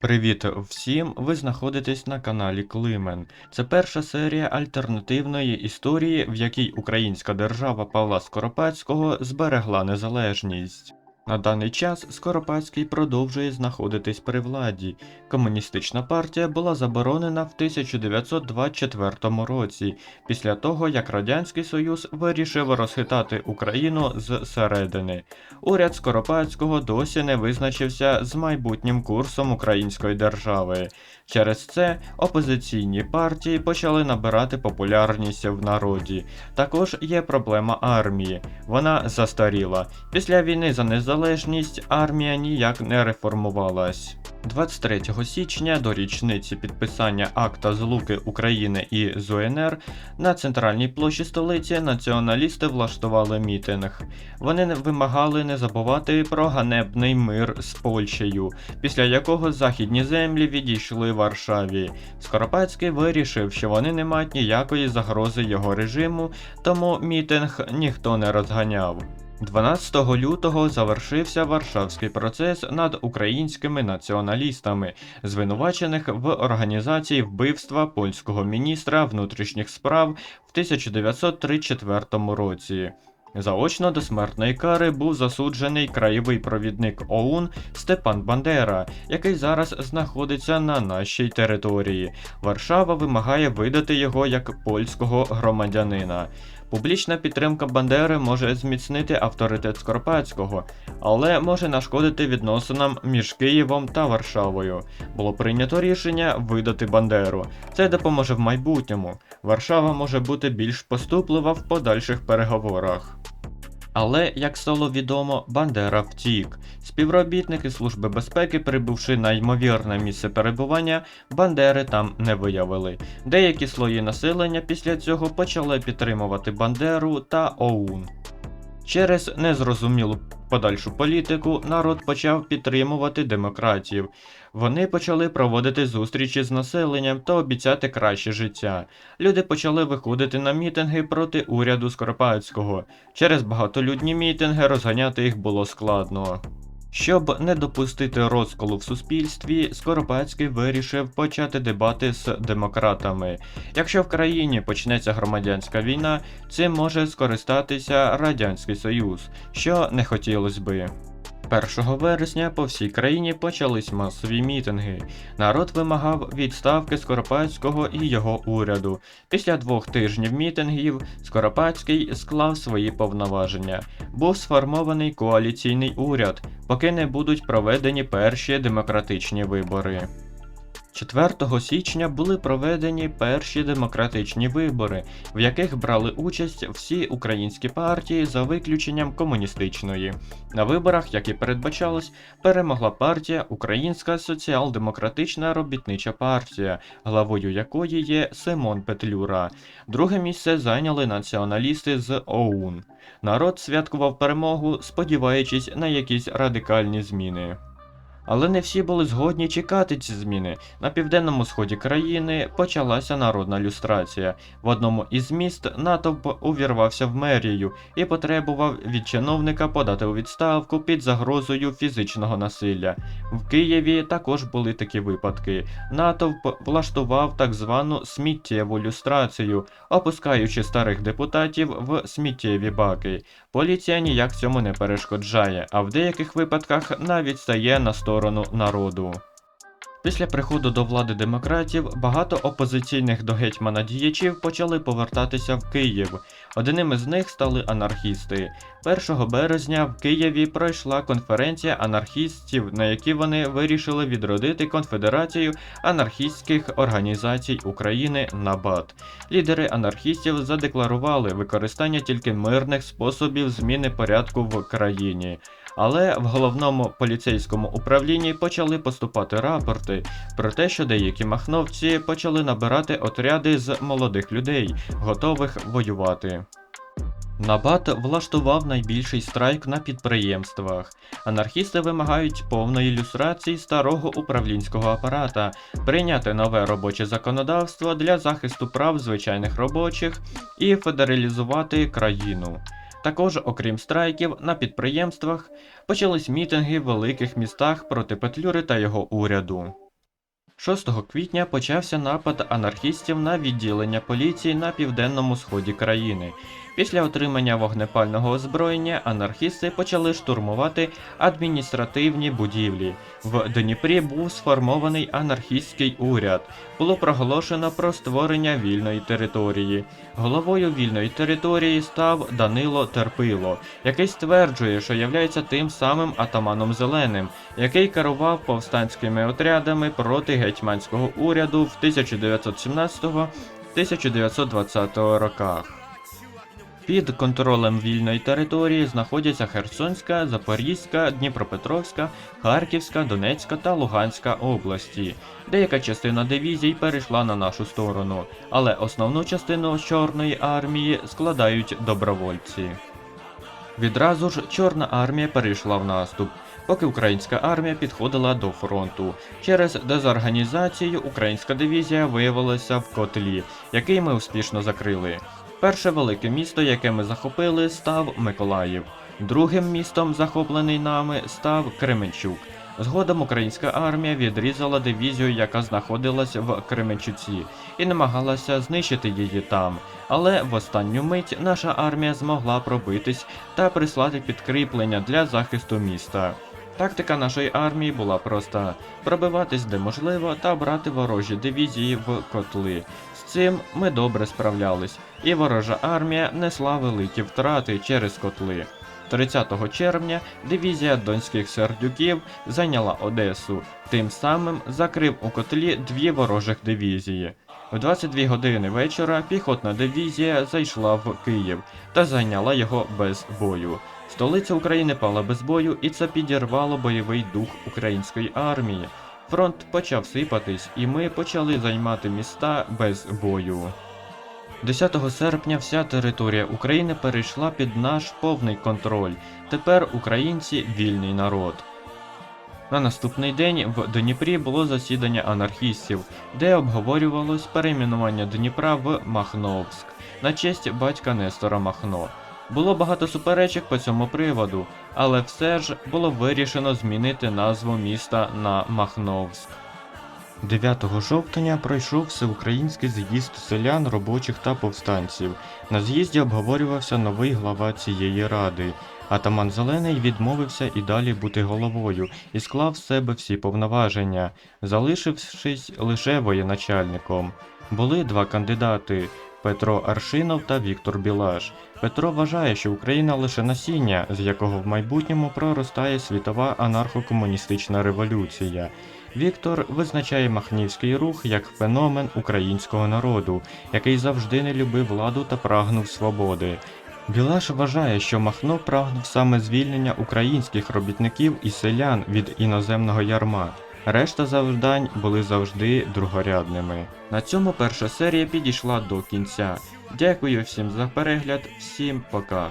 Привіт всім! Ви знаходитесь на каналі Климен. Це перша серія альтернативної історії, в якій українська держава Павла Скоропадського зберегла незалежність. На даний час Скоропадський продовжує знаходитись при владі. Комуністична партія була заборонена в 1924 році, після того як Радянський Союз вирішив розхитати Україну зсередини. Уряд Скоропадського досі не визначився з майбутнім курсом української держави. Через це опозиційні партії почали набирати популярність в народі. Також є проблема армії. Вона застаріла. Після війни за незалежність армія ніяк не реформувалась. 23 січня до річниці підписання акта злуки України і ЗУНР на центральній площі столиці націоналісти влаштували мітинг. Вони вимагали не забувати про ганебний мир з Польщею, після якого західні землі відійшли Варшаві. Скоропадський вирішив, що вони не мають ніякої загрози його режиму, тому мітинг ніхто не розганяв. 12 лютого завершився Варшавський процес над українськими націоналістами, звинувачених в організації вбивства польського міністра внутрішніх справ в 1934 році. Заочно до смертної кари був засуджений краєвий провідник ОУН Степан Бандера, який зараз знаходиться на нашій території. Варшава вимагає видати його як польського громадянина. Публічна підтримка Бандери може зміцнити авторитет Скоропадського, але може нашкодити відносинам між Києвом та Варшавою. Було прийнято рішення видати Бандеру. Це допоможе в майбутньому. Варшава може бути більш поступлива в подальших переговорах. Але, як стало відомо, Бандера втік. Співробітники Служби безпеки, прибувши на ймовірне місце перебування, Бандери там не виявили. Деякі слої населення після цього почали підтримувати Бандеру та ОУН. Через незрозумілу подальшу політику народ почав підтримувати демократів. Вони почали проводити зустрічі з населенням та обіцяти краще життя. Люди почали виходити на мітинги проти уряду Скоропадського. Через багатолюдні мітинги розганяти їх було складно. Щоб не допустити розколу в суспільстві, Скоропадський вирішив почати дебати з демократами. Якщо в країні почнеться громадянська війна, цим може скористатися Радянський Союз, що не хотілося би. 1 вересня по всій країні почались масові мітинги. Народ вимагав відставки Скоропадського і його уряду. Після двох тижнів мітингів Скоропадський склав свої повноваження. Був сформований коаліційний уряд, поки не будуть проведені перші демократичні вибори. 4 січня були проведені перші демократичні вибори, в яких брали участь всі українські партії за виключенням комуністичної. На виборах, як і передбачалось, перемогла партія Українська соціал-демократична робітнича партія, главою якої є Симон Петлюра. Друге місце зайняли націоналісти з ОУН. Народ святкував перемогу, сподіваючись на якісь радикальні зміни. Але не всі були згодні чекати ці зміни. На південному сході країни почалася народна люстрація. В одному із міст натовп увірвався в мерію і потребував від чиновника подати у відставку під загрозою фізичного насилля. В Києві також були такі випадки. Натовп влаштував так звану сміттєву люстрацію, опускаючи старих депутатів в сміттєві баки. Поліція ніяк цьому не перешкоджає, а в деяких випадках навіть стає на сторону народу. Після приходу до влади демократів багато опозиційних до гетьмана діячів почали повертатися в Київ. Одним із них стали анархісти. 1 березня в Києві пройшла конференція анархістів, на якій вони вирішили відродити конфедерацію анархістських організацій України НАБАТ. Лідери анархістів задекларували використання тільки мирних способів зміни порядку в країні. Але в головному поліцейському управлінні почали поступати рапорти про те, що деякі махновці почали набирати отряди з молодих людей, готових воювати. Набат влаштував найбільший страйк на підприємствах. Анархісти вимагають повної ілюстрації старого управлінського апарата, прийняти нове робоче законодавство для захисту прав звичайних робочих і федералізувати країну. Також, окрім страйків, на підприємствах почались мітинги в великих містах проти Петлюри та його уряду. 6 квітня почався напад анархістів на відділення поліції на південному сході країни. Після отримання вогнепального озброєння анархісти почали штурмувати адміністративні будівлі. В Дніпрі був сформований анархістський уряд. Було проголошено про створення вільної території. Головою вільної території став Данило Терпило, який стверджує, що являється тим самим атаманом Зеленим, який керував повстанськими отрядами проти гетьманського уряду в 1919-1920 роках. Під контролем вільної території знаходяться Херсонська, Запорізька, Дніпропетровська, Харківська, Донецька та Луганська області. Деяка частина дивізій перейшла на нашу сторону, але основну частину Чорної армії складають добровольці. Відразу ж Чорна армія перейшла в наступ, поки українська армія підходила до фронту. Через дезорганізацію українська дивізія виявилася в котлі, який ми успішно закрили. Перше велике місто, яке ми захопили, став Миколаїв. Другим містом, захоплений нами, став Кременчук. Згодом українська армія відрізала дивізію, яка знаходилась в Кременчуці, і намагалася знищити її там. Але в останню мить наша армія змогла пробитись та прислати підкріплення для захисту міста. Тактика нашої армії була проста: пробиватись де можливо та брати ворожі дивізії в котли. З цим ми добре справлялись, і ворожа армія несла великі втрати через котли. 30 червня дивізія донських сердюків зайняла Одесу, тим самим закрив у котлі дві ворожих дивізії. В 22 години вечора піхотна дивізія зайшла в Київ та зайняла його без бою. Столиця України пала без бою, і це підірвало бойовий дух української армії. Фронт почав сипатись, і ми почали займати міста без бою. 10 серпня вся територія України перейшла під наш повний контроль. Тепер українці вільний народ. На наступний день в Дніпрі було засідання анархістів, де обговорювалось перейменування Дніпра в Махновськ на честь батька Нестора Махно. Було багато суперечок по цьому приводу, але все ж було вирішено змінити назву міста на Махновськ. 9 жовтня пройшов всеукраїнський з'їзд селян, робочих та повстанців. На з'їзді обговорювався новий глава цієї ради. Атаман Зелений відмовився і далі бути головою і склав з себе всі повноваження, залишившись лише воєначальником. Були два кандидати Петро Аршинов та Віктор Білаш. Петро вважає, що Україна лише насіння, з якого в майбутньому проростає світова анархо-комуністична революція. Віктор визначає Махнівський рух як феномен українського народу, який завжди не любив владу та прагнув свободи. Білаш вважає, що Махно прагнув саме звільнення українських робітників і селян від іноземного ярма. Решта завдань були завжди другорядними. На цьому перша серія підійшла до кінця. Дякую всім за перегляд, всім пока.